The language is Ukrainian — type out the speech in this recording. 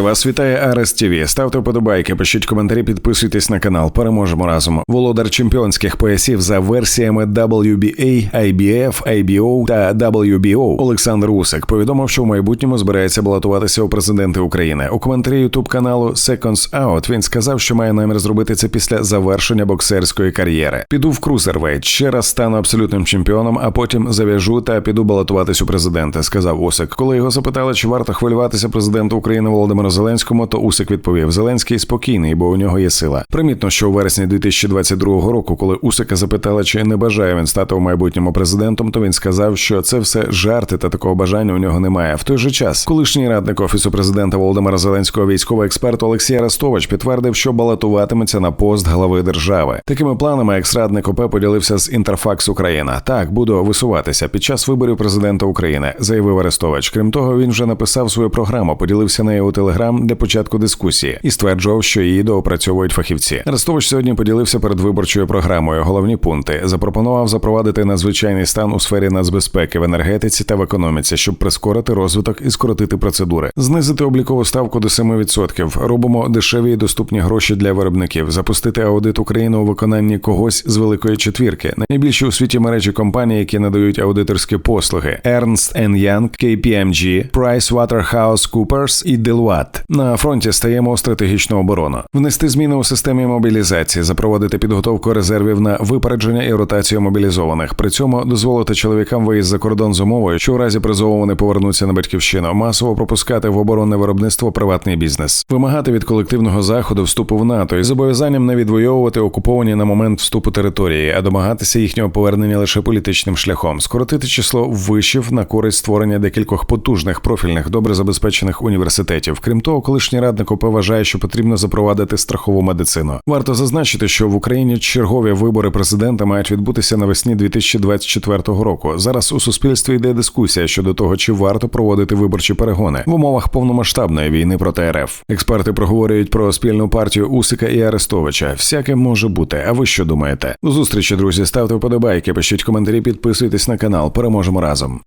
Вас вітає Арес ТВ. Ставте вподобайки, пишіть коментарі, підписуйтесь на канал. Переможемо разом. Володар чемпіонських поясів за версіями WBA, IBF, IBO та WBO Олександр Усик повідомив, що в майбутньому збирається балотуватися у президенти України. У коментарі ютуб каналу Seconds Out він сказав, що має намір зробити це після завершення боксерської кар'єри. Піду в крузервейт, ще раз стану абсолютним чемпіоном, а потім зав'яжу та піду балотуватись у президенти. Сказав Усик. Коли його запитали, чи варто хвилюватися президенту України Володимиру Зеленському, то Усик відповів: Зеленський спокійний, бо у нього є сила. Примітно, що у вересні 2022 року, коли Усика запитали, чи не бажає він стати у майбутньому президентом, то він сказав, що це все жарти та такого бажання у нього немає. В той же час, колишній радник офісу президента Володимира Зеленського, військовий експерт Олексій Арестович підтвердив, що балотуватиметься на пост глави держави. Такими планами екс-радник ОП поділився з Інтерфакс Україна. Так буду висуватися під час виборів президента України, заявив Арестович. Крім того, він вже написав свою програму, поділився нею у телеграм для початку дискусії і стверджував, що її доопрацьовують фахівці. Арестович сьогодні поділився передвиборчою програмою. Головні пункти запропонував запровадити надзвичайний стан у сфері нацбезпеки в енергетиці та в економіці, щоб прискорити розвиток і скоротити процедури, знизити облікову ставку до 7%. Робимо дешеві і доступні гроші для виробників, запустити аудит України у виконанні когось з великої четвірки. Найбільші у світі мережі компаній, які надають аудиторські послуги: Ernst Young, KPMG, PricewaterhouseCoopers і Deloitte. На фронті стаємо стратегічну оборону, внести зміни у системі мобілізації, запровадити підготовку резервів на випередження і ротацію мобілізованих. При цьому дозволити чоловікам виїзд за кордон з умовою, що у разі призову вони повернуться на батьківщину, масово пропускати в оборонне виробництво приватний бізнес, вимагати від колективного заходу вступу в НАТО із зобов'язанням не відвоювати окуповані на момент вступу території, а домагатися їхнього повернення лише політичним шляхом, скоротити число вишів на користь створення декількох потужних профільних добре забезпечених університетів. Крім того, колишній радник ОП вважає, що потрібно запровадити страхову медицину. Варто зазначити, що в Україні чергові вибори президента мають відбутися навесні 2024 року. Зараз у суспільстві йде дискусія щодо того, чи варто проводити виборчі перегони в умовах повномасштабної війни проти РФ. Експерти проговорюють про спільну партію Усика і Арестовича. Всяке може бути. А ви що думаєте? До зустрічі, друзі. Ставте вподобайки, пишіть коментарі, підписуйтесь на канал. Переможемо разом.